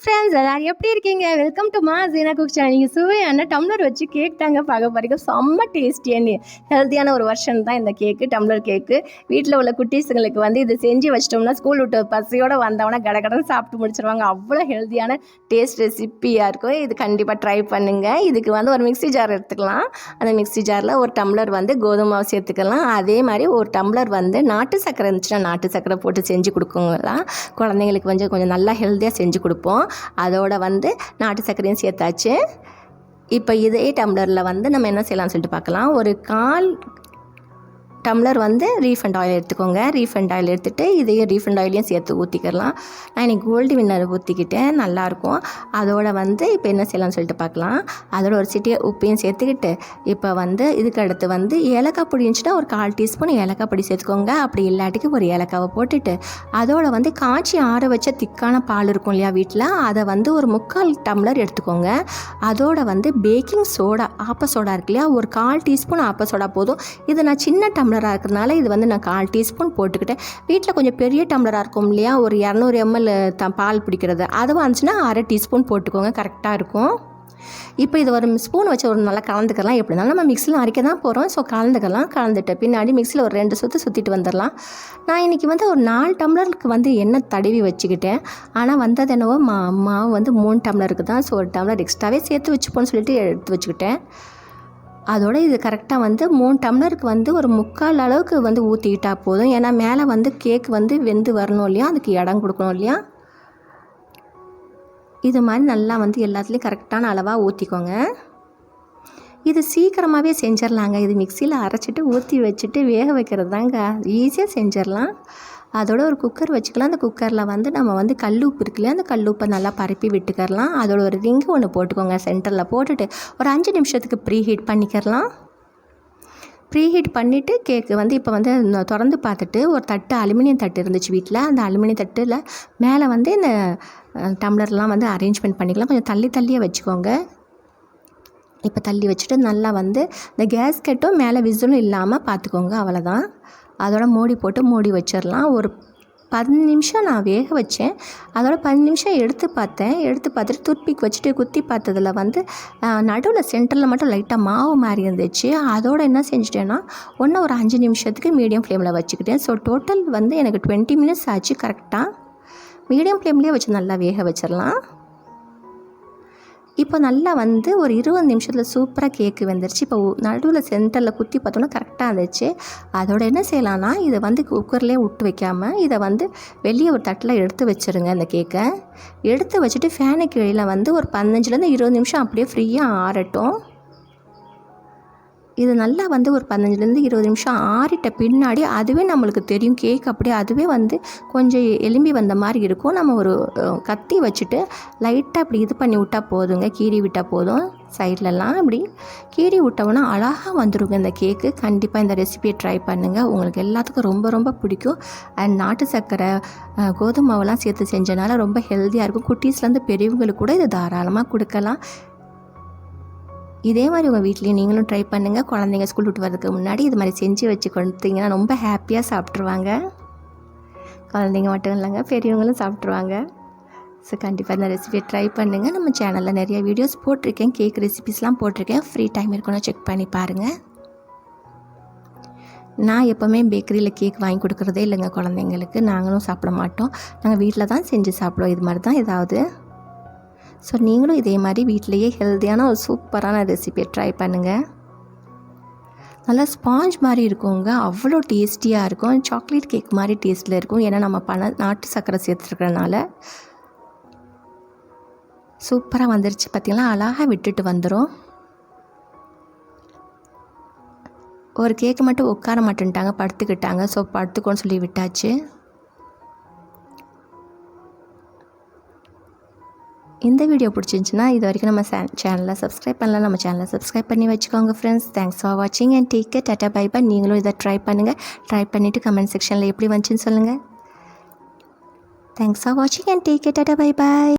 Friends friends எல்லாரும் எப்படி இருக்கீங்க? வெல்கம் டு மா ஜீனா குக் சேனல் நீங்கள் சுவையான டம்ளர் வச்சு கேக் தாங்க பார்க்க போகிறீங்க செம்ம டேஸ்டியான ஹெல்த்தியான ஒரு வருஷன் தான் இந்த கேக்கு டம்ளர் கேக்கு வீட்டில் உள்ள குட்டீஸுங்களுக்கு வந்து இது செஞ்சு வச்சிட்டோம்னா ஸ்கூல் விட்டு பசியோடு வந்தவொடனே கடகடன்னு சாப்பிட்டு முடிச்சிருவாங்க. அவ்வளோ ஹெல்த்தியான டேஸ்ட் ரெசிப்பியாக இருக்கும். இது கண்டிப்பாக ட்ரை பண்ணுங்கள் இதுக்கு வந்து ஒரு மிக்ஸி ஜார் எடுத்துக்கலாம். அந்த மிக்ஸி ஜாரில் ஒரு டம்ளர் வந்து கோதுமை மாவு சேர்த்துக்கலாம். அதே மாதிரி ஒரு டம்ளர் வந்து நாட்டு சக்கரை இருந்துச்சுன்னா நாட்டு சக்கரை போட்டு செஞ்சு கொடுக்குங்களா? குழந்தைங்களுக்கு வந்து கொஞ்சம் நல்லா ஹெல்த்தியாக செஞ்சு கொடுப்போம். அதோடு வந்து நாட்டு சர்க்கரையும் சேர்த்தாச்சு. இப்போ இதே டம்ளரில் வந்து நம்ம என்ன செய்யலாம்னு சொல்லிட்டு பார்க்கலாம். ஒரு கால் டம்ளர் வந்து ரீஃபண்ட் ஆயில் எடுத்துக்கோங்க. ரீஃபண்ட் ஆயில் எடுத்துகிட்டு இதையும் ரீஃபண்ட் ஆயிலையும் சேர்த்து ஊற்றிக்கிறலாம் நான் இன்றைக்கி கோல்டு வின்னர் ஊற்றிக்கிட்டேன் நல்லாயிருக்கும் அதோட வந்து இப்போ என்ன செய்யலாம்னு சொல்லிட்டு பார்க்கலாம் அதோட ஒரு சிட்டியை உப்பையும் சேர்த்துக்கிட்டு இப்போ வந்து இதுக்கு அடுத்து வந்து ஏலக்காய் பொடி இருந்துச்சுன்னா ஒரு கால் டீஸ்பூன் ஏலக்காய் பொடி சேர்த்துக்கோங்க. அப்படி இல்லாட்டிக்கு ஒரு ஏலக்காவை போட்டுட்டு அதோட வந்து காய்ச்சி ஆற வச்ச திக்கான பால் இருக்கும் இல்லையா வீட்டில் அதை வந்து ஒரு முக்கால் டம்ளர் எடுத்துக்கோங்க. அதோட வந்து பேக்கிங் சோடா ஆப்ப சோடா இருக்கு இல்லையா ஒரு கால் டீஸ்பூன் ஆப்ப சோடா போதும். இது நான் சின்ன டம்ளர் டம்ளராக இருக்கிறதுனால இது வந்து நான் கால் டீஸ்பூன் போட்டுக்கிட்டேன். வீட்டில் கொஞ்சம் பெரிய டம்ளராக இருக்கும் இல்லையா? ஒரு இரநூறு எம்எல் த பால் பிடிக்கிறது. அதுவும் இருந்துச்சுன்னா அரை டீஸ்பூன் போட்டுக்கோங்க. கரெக்டாக இருக்கும். இப்போ இது ஒரு ஸ்பூன் வச்சு ஒரு நல்லா கலந்துக்கலாம். எப்படி இருந்தாலும் நம்ம மிக்சியில் அரைக்க தான் போகிறோம். ஸோ கலந்துக்கலாம். கலந்துட்டு பின்னாடி மிக்சியில் ஒரு ரெண்டு சுற்று சுற்றிட்டு வந்துடலாம். நான் இன்றைக்கி வந்து ஒரு நாலு டம்ளருக்கு வந்து எண்ணெய் தடவி வச்சுக்கிட்டேன். ஆனால் வந்தது என்னவோ மா மாவு வந்து மூணு டம்ளருக்கு தான். ஸோ ஒரு டம்ளர் எக்ஸ்ட்ராவே சேர்த்து வச்சுப்போன்னு சொல்லிட்டு எடுத்து வச்சுக்கிட்டேன். அதோட இது கரெக்டாக வந்து மூணு டம்ளருக்கு வந்து ஒரு முக்கால் அளவுக்கு வந்து ஊற்றிக்கிட்டா போதும். ஏன்னா மேலே வந்து கேக் வந்து வெந்து வரணும் இல்லையா? அதுக்கு இடம் கொடுக்கணும் இல்லையா? இது மாதிரி நல்லா வந்து எல்லாத்துலேயும் கரெக்டான அளவாக ஊற்றிக்கோங்க இது சீக்கிரமாகவே செஞ்சிடலாங்க இது மிக்சியில் அரைச்சிட்டு ஊற்றி வச்சுட்டு வேக வைக்கிறது தாங்க ஈஸியாக செஞ்சிடலாம் அதோட ஒரு குக்கர் வச்சுக்கலாம். அந்த குக்கரில் வந்து நம்ம வந்து கல் உப்பு இருக்குல்லையா அந்த கல் உப்பை நல்லா பரப்பி விட்டுக்கரலாம். அதோட ஒரு ரிங்கு ஒன்று போட்டுக்கோங்க சென்டரில் போட்டுட்டு ஒரு அஞ்சு நிமிஷத்துக்கு ப்ரீ ஹீட் பண்ணிக்கிறலாம் ப்ரீ ஹீட் பண்ணிவிட்டு கேக்கு வந்து இப்போ வந்து திறந்து பார்த்துட்டு ஒரு தட்டு அலுமினியம் தட்டு இருந்துச்சு வீட்டில் அந்த அலுமினியம் தட்டில் மேலே வந்து இந்த டம்ளர்லாம் வந்து அரேஞ்ச்மெண்ட் பண்ணிக்கலாம். கொஞ்சம் தள்ளி தள்ளியே வச்சுக்கோங்க. இப்போ தள்ளி வச்சுட்டு நல்லா வந்து இந்த கேஸ்கெட்டும் மேலே விசிலும் இல்லாமல் பார்த்துக்கோங்க அவ்வளோதான் அதோட மூடி போட்டு மூடி வச்சிடலாம். ஒரு பதினஞ்சு நிமிஷம் நான் வேக வச்சேன். அதோட பதினஞ்சு நிமிஷம் எடுத்து பார்த்தேன். எடுத்து பார்த்துட்டு துர்பிக் வச்சுட்டு குத்தி பார்த்ததில் வந்து நடுவில் சென்டரில் மட்டும் லைட்டாக மாவு மாதிரி இருந்துச்சு. அதோட என்ன செஞ்சிட்டேன்னா ஒன்று ஒரு அஞ்சு நிமிஷத்துக்கு மீடியம் ஃப்ளேமில் வச்சுக்கிட்டேன். ஸோ டோட்டல் வந்து எனக்கு டுவெண்ட்டி மினிட்ஸ் ஆச்சு கரெக்டாக மீடியம் ஃப்ளேம்லேயே வச்சு நல்லா வேக வச்சிடலாம். இப்போ நல்லா வந்து ஒரு இருபது நிமிஷத்தில் சூப்பராக கேக்கு வந்துருச்சு. இப்போ நடுவில் சென்டரில் குத்தி பார்த்தோன்னா கரெக்டாக இருந்துச்சு. அதோட என்ன செய்யலாம்னா இதை வந்து குக்கர்லேயே விட்டு வைக்காமல் இதை வந்து வெளியே ஒரு தட்டில் எடுத்து வச்சுருங்க அந்த கேக்கை எடுத்து வச்சுட்டு ஃபேனுக்கு கீழே வந்து ஒரு பதினஞ்சுலேருந்து இருபது நிமிஷம் அப்படியே ஃப்ரீயாக ஆறட்டும். இது நல்லா வந்து ஒரு பதினஞ்சுலேருந்து இருபது நிமிஷம் ஆறிட்ட பின்னாடி அதுவே நம்மளுக்கு தெரியும் கேக் அப்படியே அதுவே வந்து கொஞ்சம் எலும்பி வந்த மாதிரி இருக்கும். நம்ம ஒரு கத்தி வச்சுட்டு லைட்டாக அப்படி இது பண்ணி விட்டால் போதுங்க. கீறி விட்டால் போதும். சைட்லலாம் இப்படி கீறி விட்டோம்னா அழகாக வந்துடுங்க இந்த கேக்கு கண்டிப்பாக இந்த ரெசிபியை ட்ரை பண்ணுங்கள் உங்களுக்கு எல்லாத்துக்கும் ரொம்ப ரொம்ப பிடிக்கும். அண்ட் நாட்டு சர்க்கரை கோதுமாவெல்லாம் சேர்த்து செஞ்சனால ரொம்ப ஹெல்த்தியாக இருக்கும். குட்டீஸ்லேருந்து பெரியவங்களுக்கு கூட இதை தாராளமாக கொடுக்கலாம். இதே மாதிரி உங்கள் வீட்லேயும் நீங்களும் ட்ரை பண்ணுங்கள் குழந்தைங்க ஸ்கூல் விட்டு வரதுக்கு முன்னாடி இது மாதிரி செஞ்சு வச்சு கொடுத்தீங்கன்னா ரொம்ப ஹாப்பியாக சாப்பிட்ருவாங்க குழந்தைங்க மட்டும் இல்லைங்க பெரியவங்களும் சாப்பிட்ருவாங்க ஸோ கண்டிப்பாக இந்த ரெசிபியை ட்ரை பண்ணுங்கள் நம்ம சேனலில் நிறைய வீடியோஸ் போட்டிருக்கேன். கேக் ரெசிபிஸ்லாம் போட்டிருக்கேன். ஃப்ரீ டைம் இருக்கணும் செக் பண்ணி பாருங்கள் நான் எப்போவுமே பேக்கரியில் கேக் வாங்கி கொடுக்குறதே இல்லைங்க குழந்தைங்களுக்கு. நாங்களும் சாப்பிட மாட்டோம். நாங்கள் வீட்டில் தான் செஞ்சு சாப்பிடுவோம். இது மாதிரி தான் ஏதாவது ஸோ நீங்களும் இதே மாதிரி வீட்டிலையே ஹெல்த்தியான ஒரு சூப்பரான ரெசிபியை ட்ரை பண்ணுங்கள் நல்லா ஸ்பாஞ்ச் மாதிரி இருக்குங்க. அவ்வளோ டேஸ்டியாக இருக்கும். சாக்லேட் கேக் மாதிரி டேஸ்ட்டில் இருக்கும். ஏன்னா நம்ம பண நாட்டு சர்க்கரை சேர்த்துருக்கறனால சூப்பராக வந்துருச்சு பார்த்திங்களா அழகாக விட்டுட்டு வந்துடும் ஒரு கேக்கு மட்டும் உட்கார மாட்டேன்ட்டாங்க. படுத்துக்கிட்டாங்க. ஸோ படுத்துக்கோன்னு சொல்லி விட்டாச்சு. இந்த வீடியோ பிடிச்சிருந்துச்சின்னா இது வரைக்கும் நம்ம சேனலில் சப்ஸ்கிரைப் பண்ணலாம் நம்ம சேனலில் சப்ஸ்கிரைப் பண்ணி வச்சுக்கோங்க ஃப்ரெண்ட்ஸ் தேங்க்ஸ் ஃபார் வாட்சிங் and take care tata bye bye நீங்களும் இதை ட்ரை பண்ணுங்கள் ட்ரை பண்ணிவிட்டு கமெண்ட் செக்ஷனில் எப்படி வந்துச்சுன்னு சொல்லுங்கள் தேங்க்ஸ் ஃபார் வாட்சிங் and take care tata bye bye